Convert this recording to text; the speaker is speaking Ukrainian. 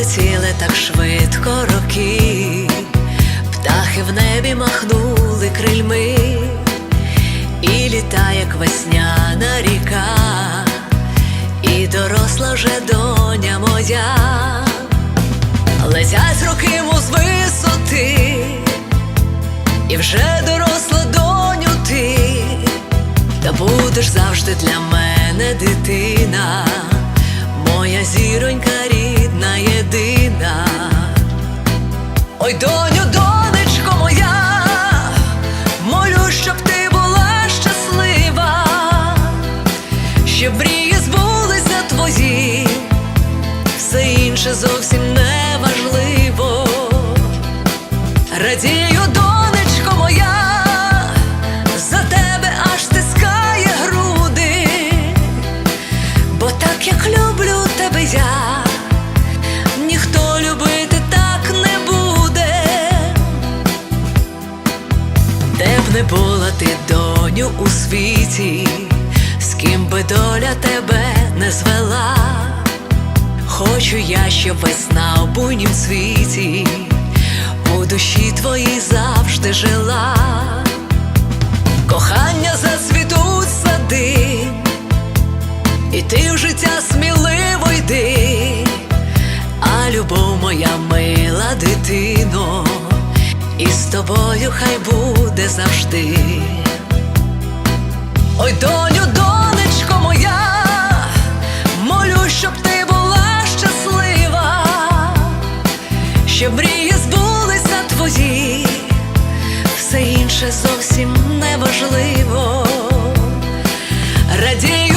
пролетіли так швидко роки, птахи в небі махнули крильми, і літа, як весняна ріка, і доросла вже доня моя, летять роки мов з висоти, і вже доросла доню ти, та будеш завжди для мене дитина, моя зіронька рідна, Ой, доню, донечко моя, молю, щоб ти була щаслива, щоб мрії збулися твої, все інше зовсім не важливо. Радію, донечко моя, за тебе аж стискає груди, бо так як люблю тебе я, не була ти, доню, у світі, з ким би доля тебе не звела. Хочу я, щоб весна в буйнім світі у душі твоїй завжди жила. Кохання зацвітуть сади, і ти в життя сміливо йди, а любов моя мила дитино, і з тобою хай буде завжди. Ой, доню, донечко моя, молю, щоб ти була щаслива, щоб мрії збулися твої, все інше зовсім неважливо. Радій